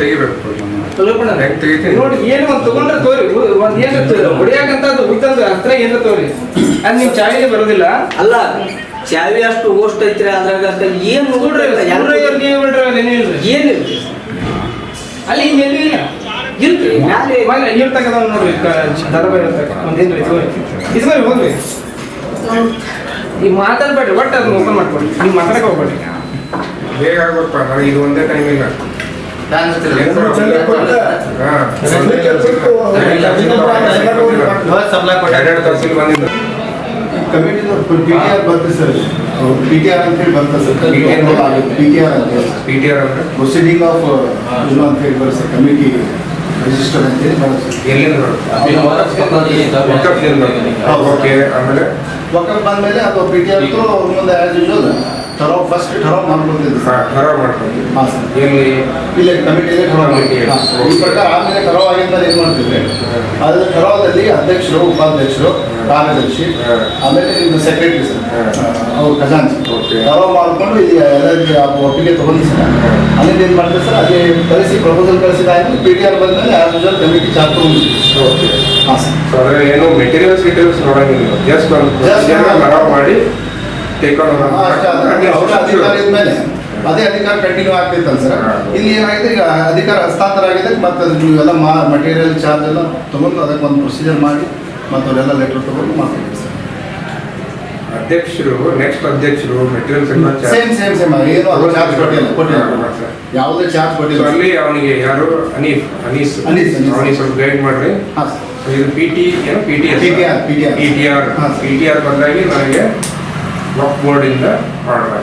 ತೆಗಿಬೇಕು? ನೋಡಿ ಏನು ಒಂದು ತಗೊಂಡ್ರೆ ತೋರಿ. ಒಂದ್ ಏನು ಹೊಡಿಯಾಕಂತ ಅದು ಉಳಿತಂದ ಹತ್ರ ಏನ್ರ ತೋರಿ? ಅದ್ ನೀವು ಚಾವಿಗೆ ಬರೋದಿಲ್ಲ? ಅಲ್ಲ ಚಾವಿ ಅಷ್ಟು ಓಸ್ಟ್ ಐತ್ರಿ ಅದ್ರಾಗ ಏನು ಏನ್ ನೋಡ್ರಿ ಏನಿಲ್ರಿ ಏನಿಲ್ರಿ ಅಲ್ಲಿ ಹಿಂಗ್ ಎಲ್ಲಿ ಇಲ್ಲ. ಇಲ್ರಿ. ಮ್ಯಾಲೆ ಮನೆ ನೀರ್ ತಗದವ್ ನೋಡ್ರಿ ದರಬ ಇರ್ತಕ್ಕ ಇದು ಏನ್ರಿ ತೋರಿ ಇಸ್ಕೊರಿ ಹೋಗ್ರಿ ಈ ಮಾತಾಡ್ಬೇಡ್ರಿ ಒಟ್ಟು ಅದನ್ನ ಓಪನ್ ಮಾಡ್ಕೊಡಿ. ನೀವು ಮಾತಾಡಕ್ ಹೋಗ್ಬೇಡ್ರಿ. ಬೇಗ ಆಗ್ಬೇಕು ಇದು ಒಂದೇ ಟೈಮ್ ಇಲ್ಲ ಹಾ. ಎರಡೆರಡು ತಹಸೀಲ್ ಬಂದಿದ್ದು ಕಮಿಟಿದವ್ರು ಪಿ ಟಿ ಆರ್ ಬರ್ತದೆ ಸರ್ ಪಿ ಟಿ ಆರ್ ಅಂತೇಳಿ ಬರ್ತದೆ ಸರ್ ಪಿ ಟಿ ಆರ್ ಅಂತ ಪಿ ಟಿ ಆರ್ ಅಂದ್ರೆ ಪ್ರೊಸೀಡಿಂಗ್ ಆಫ್ ಇದು ಅಂತ ಹೇಳಿ ಬರುತ್ತೆ ಸರ್ ಕಮಿಟಿ ರಿಜಿಸ್ಟರ್ ಅಂತೇಳಿ ಬರುತ್ತೆ ಸರ್ ಎಲ್ಲಿಂದ ಬರುತ್ತೆ ಓಕೆ ಆಮೇಲೆ ಒಕ್ಕಲ್ ಬಂದಮೇಲೆ ಅದು ಪಿ ಟಿ ಆರ್ ಅವ್ರ ಮುಂದೆ as usual thorough first thorough ಮಾಡ್ಕೊಳ್ತಿದ್ರು sir ಹಾಂ. ಸರ್ ಇಲ್ಲಿ ಇಲ್ಲಿ ಕಮಿಟಿಯಲ್ಲಿ ಥರೋ Committee. ಈ ಪ್ರಕಾರ ಆಮೇಲೆ ಥರೋ ಆಗಿಂತ ಏನು ಮಾಡ್ತಿದ್ರೆ ಅದ್ರ ಥರೋದಲ್ಲಿ ಅಧ್ಯಕ್ಷರು ಉಪಾಧ್ಯಕ್ಷರು ಕಾರ್ಯದರ್ಶಿ. ಆಮೇಲೆ ಇದು ಸೆಕ್ರೆಟರಿ ಸರ್. ಅವ್ರು ಖಜಾಂಚಿ. ಥರೋ ಮಾಡ್ಕೊಂಡು ಇಲ್ಲಿ ಎಲ್ಲರಿಗೆ ಆ ಒಪ್ಪಿಗೆ ತಗೊಂಡು ಸರ್. ಅಲ್ಲಿಂದ ಏನು ಮಾಡ್ತಾರೆ ಸರ್ ಅದೇ ಕಳಿಸಿ ಪ್ರಪೋಸಲ್ ಕಳಿಸಿದಾದ್ಮೇಲೆ ಪಿ ಟಿ ಆರ್ ಬಂದಮೇಲೆ ಆಸ್ ಯೂಶುವಲ್ ಕಮಿಟಿ ಚಾರ್ಜ್ ತಗೊಂಡಿದ್ದೀವಿ ಹಾಂ ಸರ್ ಏನು ಮೆಟೀರಿಯಲ್ಸ್ ಗಿಟೀರಿಯಲ್ಸ್ ನೋಡೋಂಗಿಲ್ಲ. ಜಸ್ಟ್ ಮಾಡಿ ಅದೇ. ಅಧಿಕಾರ ಕಂಟಿನ್ಯೂ ಆಗ್ತಿತ್ತಲ್ಲ ಸರ್ ಇಲ್ಲಿ ಏನಾಗಿದೆ ಈಗ ಅಧಿಕಾರ ಹಸ್ತಾಂತರ ಆಗಿದೆ ಮತ್ತೆ ಅದು ನೀವೆಲ್ಲ ಮಟೀರಿಯಲ್ ಚಾರ್ಜ್ ಎಲ್ಲ ತೊಗೊಂಡು ಅದಕ್ಕೆ ಒಂದು ಪ್ರೊಸೀಜರ್ ಮಾಡಿ ಮತ್ತು ಅವರೆಲ್ಲ ಲೆಟರ್ ತೊಗೊಂಡು ಮಾಡ್ತೀವಿ ಸರ್ ಅಧ್ಯಕ್ಷರು ನೆಕ್ಸ್ಟ್ ಅಧ್ಯಕ್ಷರು ಮೆಟೀರಿಯಲ್ ಸೇಮ್ ಸೇಮ್ ಸೇಮ್ ಏನು ಅದು ಚಾರ್ಜ್ ಕೊಟ್ಟಿಲ್ಲ. ಕೊಟ್ಟಿಲ್ಲ. ಸರ್. ಯಾವುದೇ ಚಾರ್ಜ್ ಕೊಟ್ಟಿಲ್ಲ. ಅಲ್ಲಿ ಅವನಿಗೆ ಯಾರು? ಅನೀಫ್ ಅನೀಸ್. ಅನೀಸ್. ಅವನಿಗೆ ಸ್ವಲ್ಪ ಗೈಡ್ ಮಾಡ್ರಿ. ಹಾಂ ಸರ್ ಇದು ಪಿ ಟಿ ಏನು? P T R PTR, PTR. P T R. P T R ಬದಲಾಗಿ ನನಗೆ ವಕ್ ಬೋರ್ಡಿಂದ ಇಂದ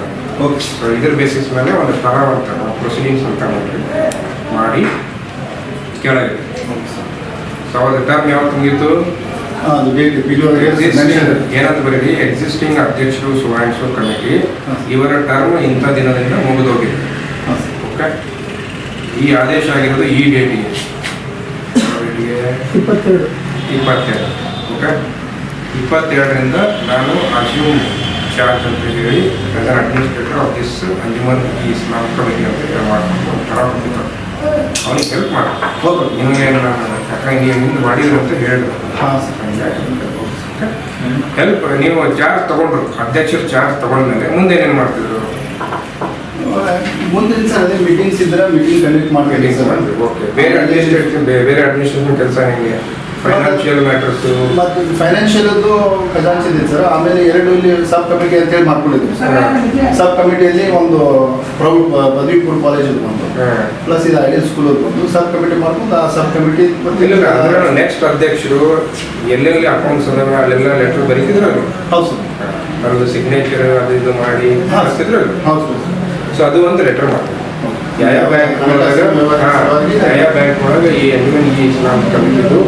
ಓಕೆ ಸೊ ಇದ್ರ ಬೇಸಿಸ್ ಮೇಲೆ ಒಂದು ಥರ ಅಂತ ಪ್ರೊಸೀಡಿಂಗ್ಸ್ ಅಂತ ಮಾಡಿ ಮಾಡಿ ಕೆಳಗೆ. ಸೊ ಅವಾಗ ಟರ್ಮ್ ಯಾವತ್ತು ಮುಗೀತು ಅದು ಡೇಟ್ ಪಿ ಏನಂತ ಬರೀ ಎಕ್ಸಿಸ್ಟಿಂಗ್ ಅಧ್ಯಕ್ಷರು ಸುವಾಣಿಸೋ ಕಮಿಟಿ ಇವರ ಟರ್ಮ್ ಇಂಥ ದಿನದಿಂದ ಮುಗಿದೋಗಿದೆ. ಹಾಂ. ಓಕೆ ಈ ಆದೇಶ ಆಗಿರೋದು ಈ ಡೇಟಿಗೆ ಇಪ್ಪತ್ತೆರಡು. ಇಪ್ಪತ್ತೆರಡು. ಓಕೆ ಇಪ್ಪತ್ತೆರಡರಿಂದ ನಾನು ಅಸ್ಯೂಮ್ ಚಾರ್ಜ್ ಅಂತ ಹೇಳಿ ಅನ್ ಅಡ್ಮಿನಿಸ್ಟ್ರೇಟರ್ ಆಫೀಸ್ ಅಂಜುಮನ್ ಈ ಇಸ್ಲಾಂ ಕಮಿಟಿ ಅಂತ ಹೇಳಿ ಮಾಡ್ಕೊಂಡು ಒಂಥರ ಕೊಟ್ಟಿದ್ದಾರೆ ಅವನಿಗೆ ಹೆಲ್ಪ್ ಮಾಡಿ. ಓಕೆ ನಿಮಗೇನು ಯಾಕಂದ್ರೆ ನೀವು ಹಿಂದೆ ಮಾಡಿದ್ರು ಅಂತ ಹೇಳಿದ್ರು ಹೆಲ್ಪ್ ನೀವು ಚಾರ್ಜ್ ತಗೊಂಡ್ರು. ಅಧ್ಯಕ್ಷರು ಚಾರ್ಜ್ ತಗೊಂಡ್ಮೇಲೆ ಮುಂದೆ ಏನೇನು ಮಾಡ್ತಿದ್ರು? ಮುಂದಿನ ಸರ್ ಅದೇ ಮೀಟಿಂಗ್ಸ್ ಇದ್ರೆ ಮೀಟಿಂಗ್ ಕಂಡಕ್ಟ್ ಮಾಡ್ತೀವಿ ಸರ್. ಓಕೆ ಬೇರೆ ಅಡ್ಮಿನಿಸ್ಟ್ರೇಷನ್ ಬೇರೆ ಅಡ್ಮಿನಿಸ್ಟ್ರೇಷನ್ ಕೆಲಸ ಹೆಂಗೆ? ಫೈನಾನ್ಷಿಯಲ್ ಮ್ಯಾಟರ್ಸು ಮತ್ತು ಫೈನಾನ್ಷಿಯಲ್ದು ಖಜಾಂಚಿ ಇದೆ ಸರ್. ಆಮೇಲೆ ಎರಡು ಇಲ್ಲಿ ಸಬ್ ಕಮಿಟಿ ಅಂತೇಳಿ ಮಾಡ್ಕೊಂಡಿದ್ವಿ ಸರ್. ಸಬ್ ಕಮಿಟಿಯಲ್ಲಿ ಒಂದು ಪ್ರೌಢ ಪದವಿ ಕಾಲೇಜ್ ಬಂತು. ಪ್ಲಸ್ ಇದು ಐಡಿಯಲ್ ಸ್ಕೂಲ್ ಒಂದು ಸಬ್ ಕಮಿಟಿ ಮಾಡ್ಕೊಂಡು ಆ ಸಬ್ ಕಮಿಟಿ ನೆಕ್ಸ್ಟ್ ಅಧ್ಯಕ್ಷರು ಎಲ್ಲೆಲ್ಲಿ ಅಕೌಂಟ್ಸ್ ಅದಾವ ಅಲ್ಲೆಲ್ಲ ಲೆಟರ್ ಬರೀತಿದ್ರು ಹೌದು ಸರ್. ಅವ್ರದ್ದು ಸಿಗ್ನೇಚರ್ ಅದು ಇದು ಮಾಡಿ ಹಾಕ್ತಿದ್ರು ಹೌದು ಸರ್. ಸೊ ಅದು ಒಂದು ಲೆಟರ್ ಮಾಡ್ತೀವಿ ಯಾವ ಬ್ಯಾಂಕ್ ಒಳಗೆ ಯಾವ ಬ್ಯಾಂಕ್ ಒಳಗೆ ಈ ಈ ಇಸ್ಲಾಂ ಕಮಿಟಿದು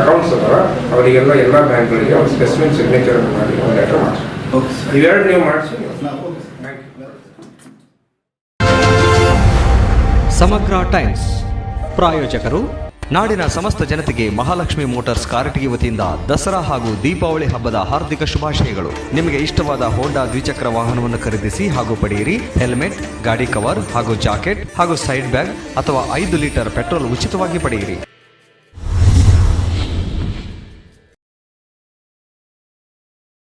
ಅಕೌಂಟ್ಸ್ ಅದಾವ ಅವರಿಗೆಲ್ಲ ಎಲ್ಲ ಬ್ಯಾಂಕ್ಗಳಿಗೆ ಒಂದು ಸ್ಪೆಸಿಫಿಕ್ ಸಿಗ್ನೇಚರ್ ಮಾಡಿ ಒಂದು ಲೆಟರ್ ಮಾಡಿ ಓಕೆ ಇವೆರಡು ನೀವು ಮಾಡಿಸಿ. Okay thank you Samagra times. ಪ್ರಾಯೋಜಕರು ನಾಡಿನ ಸಮಸ್ತ ಜನತೆಗೆ ಮಹಾಲಕ್ಷ್ಮಿ ಮೋಟಾರ್ಸ್ ಕಾರಟಗಿ ವತಿಯಿಂದ ದಸರಾ ಹಾಗೂ ದೀಪಾವಳಿ ಹಬ್ಬದ ಹಾರ್ದಿಕ ಶುಭಾಶಯಗಳು. ನಿಮಗೆ ಇಷ್ಟವಾದ ಹೋಂಡಾ ದ್ವಿಚಕ್ರ ವಾಹನವನ್ನು ಖರೀದಿಸಿ ಹಾಗೂ ಪಡೆಯಿರಿ. ಹೆಲ್ಮೆಟ್ ಗಾಡಿ ಕವರ್ ಹಾಗೂ ಜಾಕೆಟ್ ಹಾಗೂ ಸೈಡ್ ಬ್ಯಾಗ್ ಅಥವಾ ಐದು ಲೀಟರ್ ಪೆಟ್ರೋಲ್ ಉಚಿತವಾಗಿ ಪಡೆಯಿರಿ.